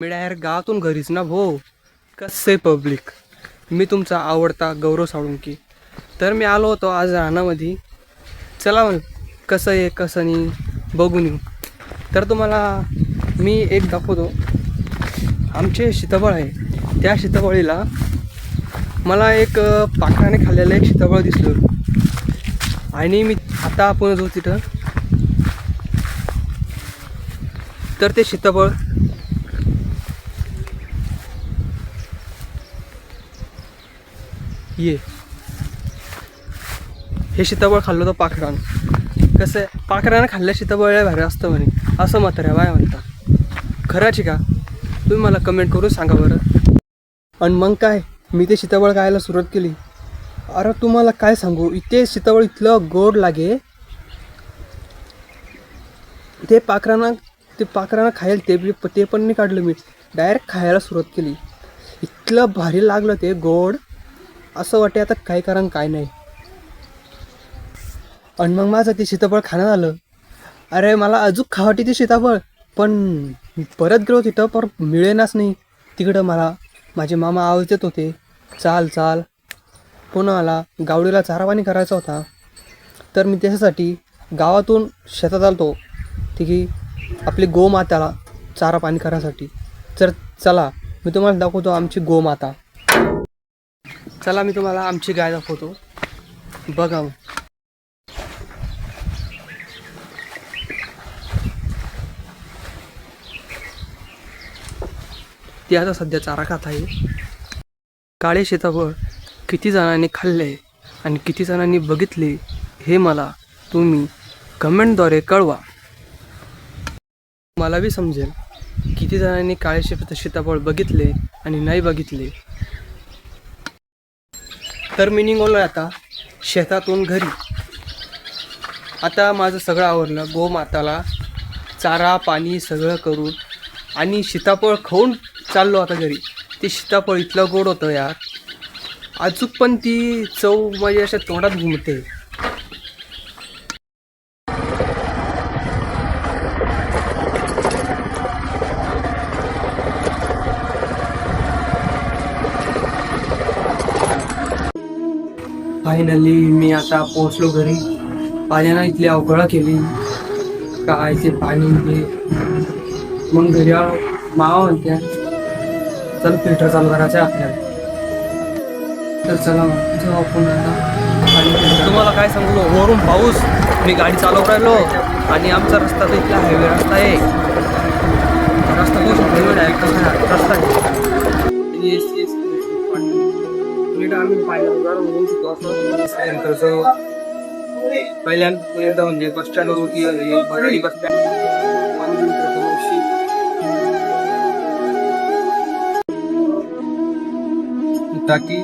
मी direct गावातून घरीच ना भो. कसे पब्लिक मी तुमचा आवडता गौरव साळुंकी. तर मी आलो होतो आज रानामध्ये. चला म्हण कसं आहे कसं नाही बघून येऊ. तर तुम्हाला मी एक दाखवतो. आमचे सीताफळ आहे. त्या सीताफळीला मला एक पाखराने खाल्लेलं एक सीताफळ दिसलं. आणि मी आता आपण जो तिथं. तर ते सीताफळ ये. हे सीताफळ खाल्लं होतं पाखरानं. कसं आहे? पाखरानं खाल्ल्या सीताफळ भारी असतं म्हणे. असं म्हाताऱ्या बाय म्हणता. खरंच का? तुम्ही मला कमेंट करून सांगा बरं. आणि मग काय? मी ते सीताफळ खायला सुरुवात केली. अरे तुम्हाला काय सांगू? इथे सीताफळ इथलं गोड लागे. ते पाखरानं ते पाखरानं खायला ते बी ते पण नाही काढलं मी. डायरेक्ट खायला सुरुवात केली. इतलं भारी लागलं ते गोड. असं वाटते आता काय कारण काय नाही. आणि मग माझं ते सीताफळ खाणं आलं अरे मला अजून खावाटी ते सीताफळ पण परत गेलो तिथं पर मिळेनाच नाही. तिकडं मला माझे मामा आवाज देत होते चाल चाल. पुन्हा आला गावडीला चारापाणी करायचा होता. तर मी त्याच्यासाठी गावातून शेतात आलतो. की आपली गोमाताला चारा पाणी करायसाठी. तर चला मी तुम्हाला दाखवतो आमची गोमाता. चला मी तुम्हाला आमची गाय दाखवतो. बघा ती आता सध्या चारा खात आहे. काळे शेतावर किती जणांनी खाल्ले आणि किती जणांनी बघितले हे मला तुम्ही कमेंटद्वारे कळवा. मला बी समजेल किती जणांनी काळे शेत शेताफळ बघितले आणि नाही बघितले. तर मी निघालो आता शेतातून घरी. आता माझं सगळं आवरलं गोमाताला चारा पाणी सगळं करून आणि सीताफळ खाऊन चाललो आता घरी. ते सीताफळ इथलं गोड होतं यार. अचूक पण ती चव माझ्या अशा तोंडात घुमते. फायनली मी आता पोहोचलो घरी. पाण्यानं इथली अवघळा केली. काय ते पाणी हे मग घरी आलो. मावा म्हणत्या चल फिल्टर चालू करायचं आहे आपल्याला. तर चला मग जाऊ आपण आता. तुम्हाला काय सांगलो वरून पाऊस. मी गाडी चालवून राहिलो. आणि आमचा रस्ता तर इथला हायवे रस्ता आहे. नीट आम्ही पाहिलं जरा होऊ शकतो असं स्कॅन करतो पहिल्यांदा एकदा म्हणजे बस स्टँडवर की बरळी बस स्टँड टाकी